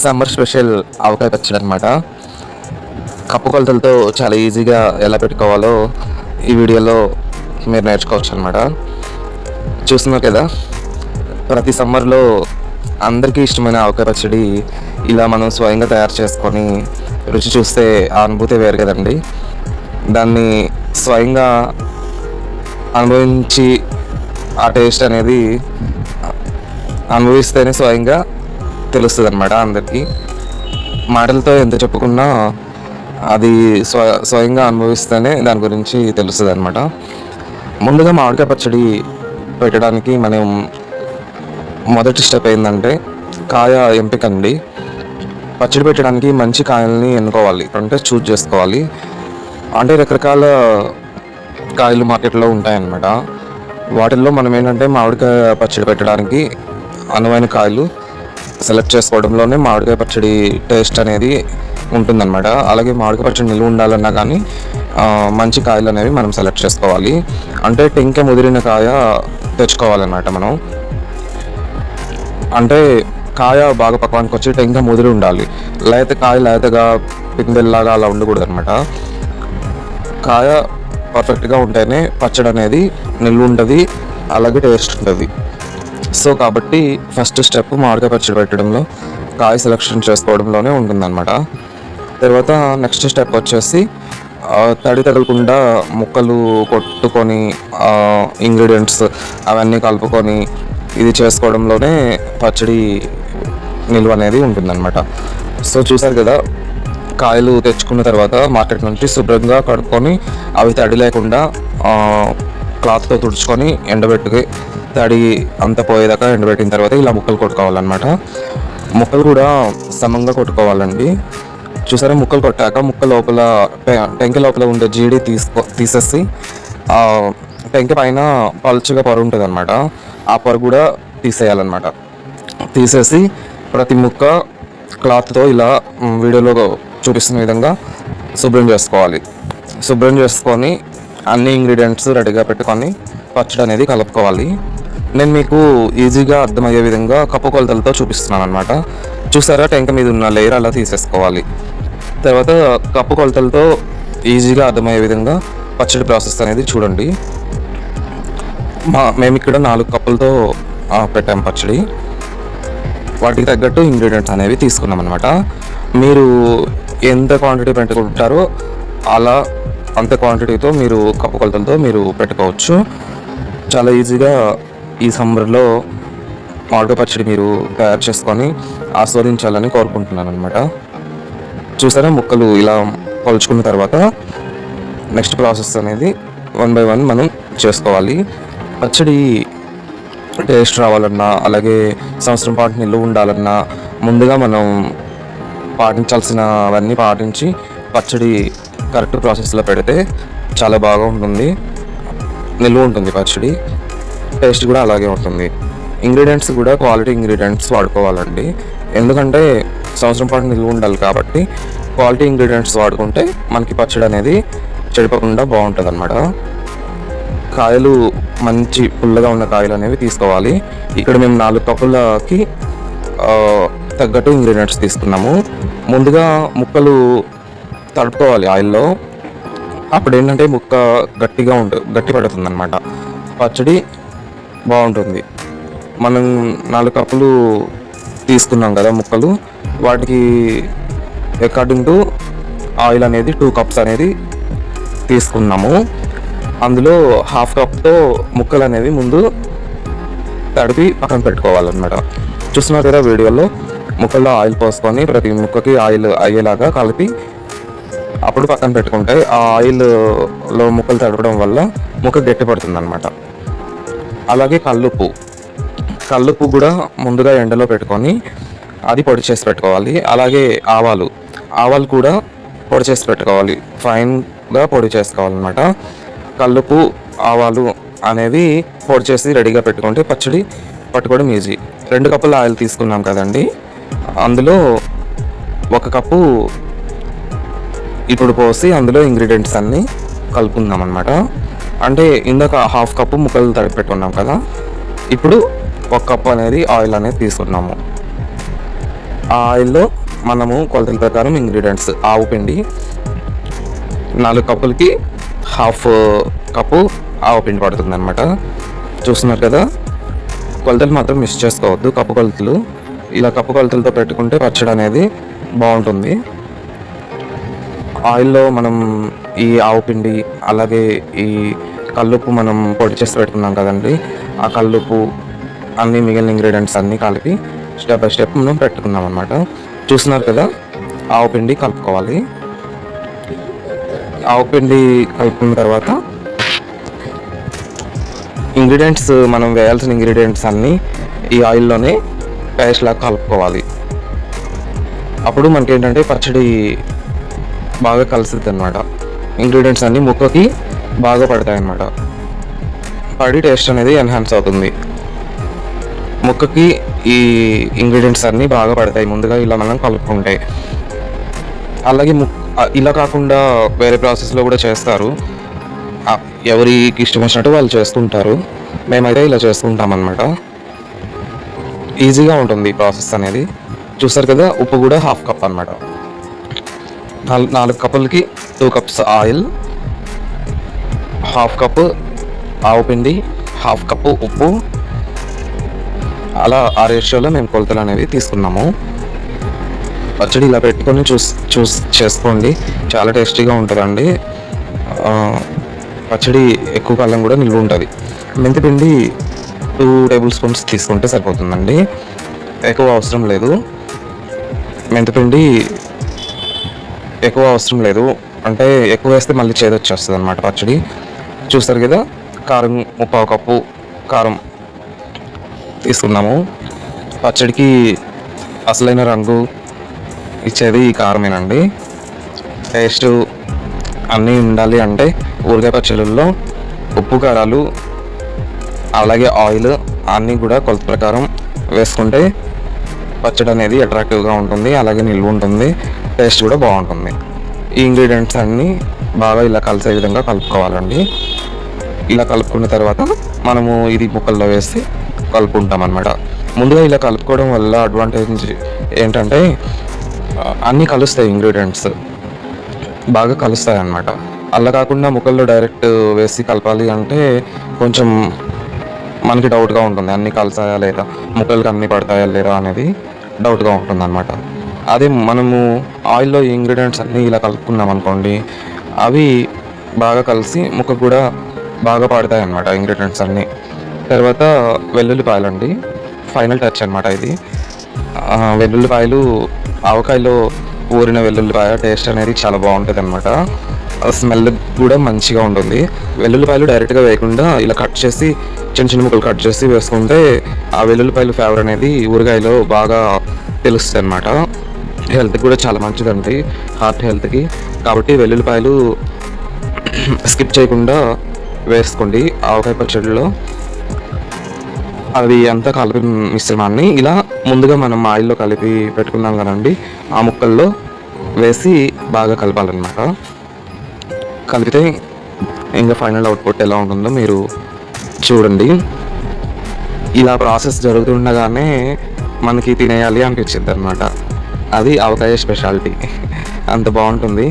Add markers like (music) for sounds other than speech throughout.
Summer special ఆవకాయ పచ్చడి అనమాట cup కొలతలతో చాలా ఈజీగా ఎలా పెట్టుకోవాలో ఈ వీడియోలో మీరు నేర్చుకోవచ్చు అనమాట చూస్తున్నారు కదా ప్రతి సమ్మర్లో అందరికీ ఇష్టమైన ఆవకాయ పచ్చడి ఇలా మనం స్వయంగా తయారు చేసుకొని రుచి చూస్తే ఆ అనుభూతి వేరు కదండి. దాన్ని స్వయంగా అనుభవించి ఆ టేస్ట్ అనేది అనుభవిస్తేనే స్వయంగా తెలుస్తుంది అనమాట అందరికీ. మాటలతో ఎంత చెప్పుకున్నా అది స్వ స్వయంగా అనుభవిస్తేనే దాని గురించి తెలుస్తుంది అనమాట ముందుగా మామిడికాయ పచ్చడి పెట్టడానికి మనం మొదటి స్టెప్ ఏంటంటే కాయ ఎంపిక అండి పచ్చడి పెట్టడానికి మంచి కాయల్ని ఎన్నుకోవాలి అంటే చూజ్ చేసుకోవాలి. అంటే రకరకాల కాయలు మార్కెట్లో ఉంటాయన్నమాట. వాటిల్లో మనం ఏంటంటే మామిడికాయ పచ్చడి పెట్టడానికి అనువైన కాయలు సెలెక్ట్ చేసుకోవడంలోనే మామిడికాయ పచ్చడి టేస్ట్ అనేది ఉంటుందన్నమాట. అలాగే మామిడికాయ పచ్చడి నిలువ ఉండాలన్నా కానీ మంచి కాయలు అనేవి మనం సెలెక్ట్ చేసుకోవాలి. అంటే టెంక ముదిరిన కాయ తెచ్చుకోవాలన్నమాట మనం. అంటే కాయ బాగా పక్వానికి వచ్చి టెంక ముదిరి ఉండాలి. లేత కాయ లేతగా పిందెల్లాగా అలా ఉండకూడదు అనమాట కాయ పర్ఫెక్ట్గా ఉంటేనే పచ్చడి అనేది నిల్వ ఉంటుంది అలాగే టేస్ట్ ఉంటుంది. సో కాబట్టి ఫస్ట్ స్టెప్ మామిడికాయ పచ్చడి పెట్టడంలో కాయ సెలక్షన్ చేసుకోవడంలోనే ఉంటుందన్నమాట. తర్వాత నెక్స్ట్ స్టెప్ వచ్చేసి తడి తగలకుండా ముక్కలు కొట్టుకొని ఇంగ్రీడియంట్స్ అవన్నీ కలుపుకొని ఇది చేసుకోవడంలోనే పచ్చడి నిల్వ అనేది ఉంటుందన్నమాట. సో చూసారు కదా కాయలు తెచ్చుకున్న తర్వాత మార్కెట్ నుంచి శుభ్రంగా కడుక్కొని అవి తడి లేకుండా క్లాత్తో తుడుచుకొని ఎండబెట్టుకి తడి అంతా పోయేదాకా ఎండబెట్టిన తర్వాత ఇలా ముక్కలు కొట్టుకోవాలన్నమాట. ముక్కలు కూడా సమంగా కొట్టుకోవాలండి. చూసారా ముక్కలు కొట్టాక ముక్క లోపల టెంక లోపల ఉండే జీడి తీసుకో తీసేసి ఆ టెంక పైన పలుచగా పొర ఉంటుంది అనమాట ఆ పొర కూడా తీసేయాలన్నమాట. తీసేసి ప్రతి ముక్క క్లాత్తో ఇలా వీడియోలో చూపిస్తున్న విధంగా శుభ్రం చేసుకోవాలి. శుభ్రం చేసుకొని అన్ని ఇంగ్రీడియంట్స్ రెడీగా పెట్టుకొని పచ్చడి అనేది కలుపుకోవాలి. నేను మీకు ఈజీగా అర్థమయ్యే విధంగా కప్పు కొలతలతో చూపిస్తున్నాను అనమాట చూసారా టెంక మీద ఉన్న లేయర్ అలా తీసేసుకోవాలి. తర్వాత కప్పు కొలతలతో ఈజీగా అర్థమయ్యే విధంగా పచ్చడి ప్రాసెస్ అనేది చూడండి. మా మేము ఇక్కడ నాలుగు కప్పులతో పెట్టాం పచ్చడి. వాటికి తగ్గట్టు ఇంగ్రీడియంట్స్ అనేవి తీసుకున్నాం అనమాట మీరు ఎంత క్వాంటిటీ పెట్టుకుంటారో అలా అంత క్వాంటిటీతో మీరు కప్పు కొలతలతో మీరు పెట్టుకోవచ్చు. చాలా ఈజీగా ఈ సమ్మర్లో మామిడికాయ పచ్చడి మీరు తయారు చేసుకొని ఆస్వాదించాలని కోరుకుంటున్నాను అనమాట చూసారా ముక్కలు ఇలా కొలుచుకున్న తర్వాత నెక్స్ట్ ప్రాసెస్ అనేది వన్ బై వన్ మనం చేసుకోవాలి. పచ్చడి టేస్ట్ రావాలన్నా అలాగే సంవత్సరం పాటు నిల్వ ఉండాలన్నా ముందుగా మనం పాటించాల్సినవన్నీ పాటించి పచ్చడి కరెక్ట్ ప్రాసెస్లో పెడితే చాలా బాగా ఉంటుంది నిల్వ ఉంటుంది పచ్చడి. టేస్ట్ కూడా అలాగే ఉంటుంది. ఇంగ్రీడియంట్స్ కూడా క్వాలిటీ ఇంగ్రీడియంట్స్ వాడుకోవాలండి. ఎందుకంటే సంవత్సరం పాటు నిల్వ ఉండాలి కాబట్టి క్వాలిటీ ఇంగ్రీడియంట్స్ వాడుకుంటే మనకి పచ్చడి అనేది చెడిపోకుండా బాగుంటుంది అనమాట కాయలు మంచి పుల్లగా ఉన్న కాయలు అనేవి తీసుకోవాలి. ఇక్కడ మేము నాలుగు కప్పులకి తగ్గట్టు ఇంగ్రీడియంట్స్ తీసుకున్నాము. ముందుగా ముక్కలు తడుపుకోవాలి ఆయిల్లో. అప్పుడు ఏంటంటే ముక్క గట్టిగా ఉండు గట్టి పడుతుంది అనమాట పచ్చడి బాగుంటుంది. మనం నాలుగు కప్పులు తీసుకున్నాం కదా ముక్కలు. వాటికి అకార్డింగ్ టు ఆయిల్ అనేది టూ కప్స్ అనేది తీసుకున్నాము. అందులో హాఫ్ కప్తో ముక్కలు అనేవి ముందు తడిపి పక్కన పెట్టుకోవాలన్నమాట. చూస్తున్నారు కదా వీడియోలో ముక్కల్లో ఆయిల్ పోసుకొని ప్రతి ముక్కకి ఆయిల్ అయ్యేలాగా కలిపి అప్పుడు పక్కన పెట్టుకుంటే ఆ ఆయిల్లో ముక్కలు తడపడం వల్ల ముక్క గట్టి పడుతుంది అనమాట అలాగే కల్లుప్పు. కల్లుప్పు కూడా ముందుగా ఎండలో పెట్టుకొని అది పొడి చేసి పెట్టుకోవాలి. అలాగే ఆవాలు. ఆవాలు కూడా పొడి చేసి పెట్టుకోవాలి. ఫైన్గా పొడి చేసుకోవాలన్నమాట. కల్లుపు ఆవాలు అనేవి పొడి చేసి రెడీగా పెట్టుకుంటే పచ్చడి పట్టుకోవడం ఈజీ. రెండు కప్పుల ఆయిల్ తీసుకున్నాం కదండి. అందులో ఒక కప్పు ఇప్పుడు పోసి అందులో ఇంగ్రీడియంట్స్ అన్నీ కలుపుకుందాం అనమాట అంటే ఇందాక హాఫ్ కప్పు ముక్కలు తడిపెట్టుకున్నాం కదా ఇప్పుడు ఒక కప్పు అనేది ఆయిల్ అనేది తీసుకున్నాము. ఆ ఆయిల్లో మనము కొలతల ప్రకారం ఇంగ్రీడియంట్స్ ఆవు పిండి నాలుగు కప్పులకి హాఫ్ కప్పు ఆవు పిండి పడుతుంది అనమాట చూస్తున్నారు కదా కొలతలు మాత్రం మిస్ చేసుకోవద్దు. కప్పు కొలతలు ఇలా కప్పు కొలతలతో పెట్టుకుంటే పచ్చడి అనేది బాగుంటుంది. ఆయిల్లో మనం ఈ ఆవు పిండి అలాగే ఈ కల్లుప్పు మనం పొడి చేసి పెట్టుకున్నాం కదండి. ఆ కల్లుప్పు అన్ని మిగిలిన ఇంగ్రీడియంట్స్ అన్నీ కలిపి స్టెప్ బై స్టెప్ మనం పెట్టుకున్నాం అనమాట చూస్తున్నారు కదా ఆవు పిండి కలుపుకోవాలి. ఆవు పిండి కలుపుకున్న తర్వాత ఇంగ్రీడియంట్స్ మనం వేయాల్సిన ఇంగ్రీడియంట్స్ అన్నీ ఈ ఆయిల్లోనే పేస్ట్ లాగా కలుపుకోవాలి. అప్పుడు మనకేంటంటే పచ్చడి బాగా కలుస్తుంది అనమాట ఇంగ్రీడియంట్స్ అన్నీ ముక్కకి బాగా పడతాయి అన్నమాట. పడి టేస్ట్ అనేది ఎన్హాన్స్ అవుతుంది. ముక్కకి ఈ ఇంగ్రీడియంట్స్ అన్నీ బాగా పడతాయి. ముందుగా ఇలా మనం కలుపుకుంటే. అలాగే ము ఇలా కాకుండా వేరే ప్రాసెస్లో కూడా చేస్తారు. ఎవరికి ఇష్టం వచ్చినట్టు వాళ్ళు చేసుకుంటారు మేమైతే ఇలా చేసుకుంటాం అనమాట ఈజీగా ఉంటుంది ఈ ప్రాసెస్ అనేది. చూస్తారు కదా ఉప్పు కూడా హాఫ్ కప్ అనమాట నాలుగు కప్పులకి two cups oil half cup ఆవు పిండి హాఫ్ కప్పు ఉప్పు. అలా ఆ రేషియోలో మేము కొలతలు అనేవి తీసుకున్నాము. పచ్చడి ఇలా పెట్టుకొని చూస్ చూస్ చేసుకోండి. చాలా టేస్టీగా ఉంటుందండి. పచ్చడి ఎక్కువ కాలం కూడా నిల్వ ఉంటుంది. మెంతిపిండి టూ టేబుల్ స్పూన్స్ తీసుకుంటే సరిపోతుందండి. ఎక్కువ అవసరం లేదు. మెంతిపిండి ఎక్కువ అవసరం లేదు. అంటే ఎక్కువ వేస్తే మళ్ళీ చేదు వచ్చేస్తుంది అనమాట పచ్చడి. చూస్తారు కదా కారం ముప్పావు కప్పు కారం తీసుకున్నాము. పచ్చడికి అసలైన రంగు ఇచ్చేది ఈ కారమేనండి. టేస్ట్ అన్నీ ఉండాలి అంటే ఊరగాయ పచ్చళ్ళల్లో ఉప్పు కారాలు అలాగే ఆయిల్ అన్నీ కూడా కొలత ప్రకారం వేసుకుంటే పచ్చడి అనేది అట్రాక్టివ్గా ఉంటుంది అలాగే నిల్వ ఉంటుంది. టేస్ట్ కూడా బాగుంటుంది. ఈ ఇంగ్రీడియంట్స్ అన్నీ బాగా ఇలా కలిసే విధంగా కలుపుకోవాలండి. ఇలా కలుపుకున్న తర్వాత మనము ఇది ముక్కల్లో వేసి కలుపుకుంటాం అనమాట ముందుగా ఇలా కలుపుకోవడం వల్ల అడ్వాంటేజ్ ఏంటంటే అన్నీ కలుస్తాయి ఇంగ్రీడియంట్స్. బాగా కలుస్తాయి అన్నమాట అలా కాకుండా ముక్కల్లో డైరెక్ట్ వేసి కలపాలి అంటే కొంచెం మనకి డౌట్గా ఉంటుంది. అన్నీ కలిసాయా లేదా? ముక్కలకి అన్నీ పడతాయా లేదా అనేది డౌట్గా ఉంటుంది అనమాట అదే మనము ఆయిల్లో ఇంగ్రీడియంట్స్ అన్నీ ఇలా కలుపుకున్నాం అనుకోండి అవి బాగా కలిసి ముక్క కూడా బాగా పాడతాయి అనమాట ఇంగ్రీడియంట్స్ అన్నీ. తర్వాత వెల్లుల్లిపాయలు అండి ఫైనల్ టచ్ అనమాట ఇది. వెల్లుల్లిపాయలు ఆవకాయలో ఊరిన వెల్లుల్లిపాయ టేస్ట్ అనేది చాలా బాగుంటుంది అనమాట స్మెల్ కూడా మంచిగా ఉంటుంది. వెల్లుల్లిపాయలు డైరెక్ట్గా వేయకుండా ఇలా కట్ చేసి చిన్న చిన్న ముక్కలు కట్ చేసి వేసుకుంటే ఆ వెల్లుల్లిపాయలు ఫ్లేవర్ అనేది ఊరగాయలో బాగా తెలుస్తుంది అనమాట హెల్త్కి కూడా చాలా మంచిదండి హార్ట్ హెల్త్కి. కాబట్టి వెల్లుల్లిపాయలు (clears throat) స్కిప్ చేయకుండా వేసుకోండి ఆవకాయ పచ్చడిలో. అవి అంతా కలిపి మిశ్రమాన్ని ఇలా ముందుగా మనం ఆయిల్లో కలిపి పెట్టుకున్నాం కదండి ఆ ముక్కల్లో వేసి బాగా కలపాలన్నమాట. కలిపితే ఇంకా ఫైనల్ అవుట్పుట్ ఎలా ఉంటుందో మీరు చూడండి. ఇలా ప్రాసెస్ జరుగుతుండగానే మనకి తినేయాలి అనిపించింది అనమాట అది ఆవకాయ స్పెషాలిటీ. అంత బాగుంటుంది.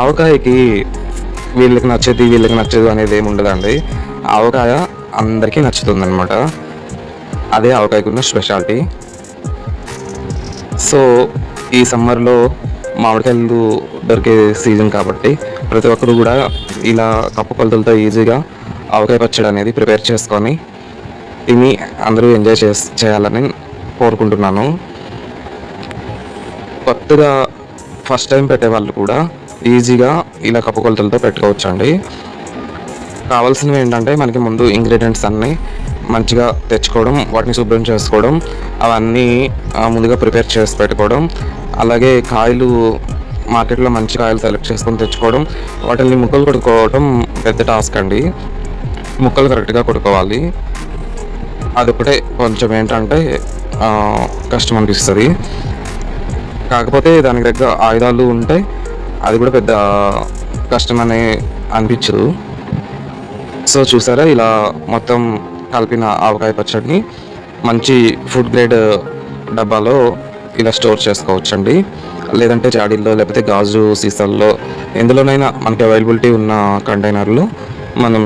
ఆవకాయకి వీళ్ళకి నచ్చేది వీళ్ళకి నచ్చదు అనేది ఏమి ఉండదండి. ఆవకాయ అందరికీ నచ్చుతుంది అనమాట అదే ఆవకాయకున్న స్పెషాలిటీ. సో ఈ సమ్మర్లో మామిడికాయలు దొరికే సీజన్ కాబట్టి ప్రతి ఒక్కరు కూడా ఇలా కప్పు కొలతలతో ఈజీగా ఆవకాయ పచ్చడి అనేది ప్రిపేర్ చేసుకొని తిని అందరూ ఎంజాయ్ చేయాలని కోరుకుంటున్నాను. కొత్తగా ఫస్ట్ టైం పెట్టే వాళ్ళు కూడా ఈజీగా ఇలా కప్పు కొలతలతో పెట్టుకోవచ్చు అండి కావాల్సినవి ఏంటంటే మనకి ముందు ఇంగ్రీడియంట్స్ అన్నీ మంచిగా తెచ్చుకోవడం వాటిని శుభ్రం చేసుకోవడం అవన్నీ ముందుగా ప్రిపేర్ చేసి పెట్టుకోవడం అలాగే కాయలు మార్కెట్లో మంచి కాయలు సెలెక్ట్ చేసుకొని తెచ్చుకోవడం వాటిని ముక్కలు కొడుకోవడం పెద్ద టాస్క్ అండి. ముక్కలు కరెక్ట్గా కొట్టుకోవాలి. అదొకటే కొంచెం ఏంటంటే కష్టం అనిపిస్తుంది. కాకపోతే దానికి దగ్గర ఆయుధాలు ఉంటే అది కూడా పెద్ద కష్టం అనే అనిపించదు. సో చూసారా ఇలా మొత్తం కలిపిన ఆవకాయ పచ్చడిని మంచి ఫుడ్ గ్రేడ్ డబ్బాలో ఇలా స్టోర్ చేసుకోవచ్చండి. లేదంటే జాడీల్లో లేకపోతే గాజు సీసాల్లో ఎందులోనైనా మనకి అవైలబిలిటీ ఉన్న కంటైనర్లు మనం